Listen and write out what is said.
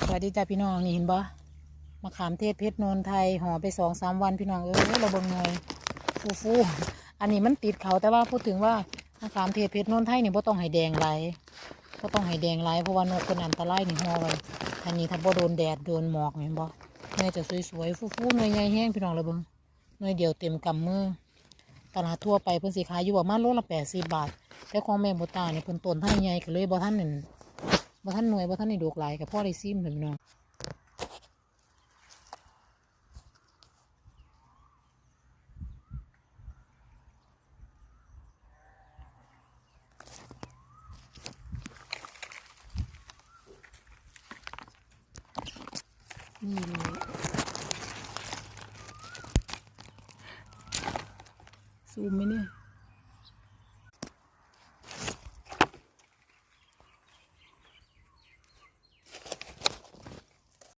สวัสดีจ้าพี่น้องนี่เห็นบ่มะขามเทศเพชรโนนไทยห่อไปสองสามวันพี่น้องเอ้ยเราเบิ่งหน่อยฟูฟูอันนี้มันติดเขาแต่ว่าพูดถึงว่ามะขามเทศเพชรโนนไทยนี่บ่ต้องให้แดงไหลบ่ต้องให้แดงไหลเพราะว่านกเป็นอันตรายนี่ห่อไว้อันนี้ถ้าบ่โดนแดดโดนหมอกเห็นบ่เนื้อจะสวยๆฟูฟูเนื้อใหญ่แห้งพี่น้องเราเบิ่งเนื้อเดียวเต็มกำมือตลาดทั่วไปเพิ่นสิขายอยู่ประมาณโลละ80บาทแต่ของแม่บุตาเนี่ยเพิ่นต้นท่านใหญ่ก็เลยบ่ท่านนั่น บ่ท่านหน่วยบ่ท่านในดอกหลายกับพ่อได้ซิมเพิ่นพี่น้องนี่เลยซูมไหมเนี่ย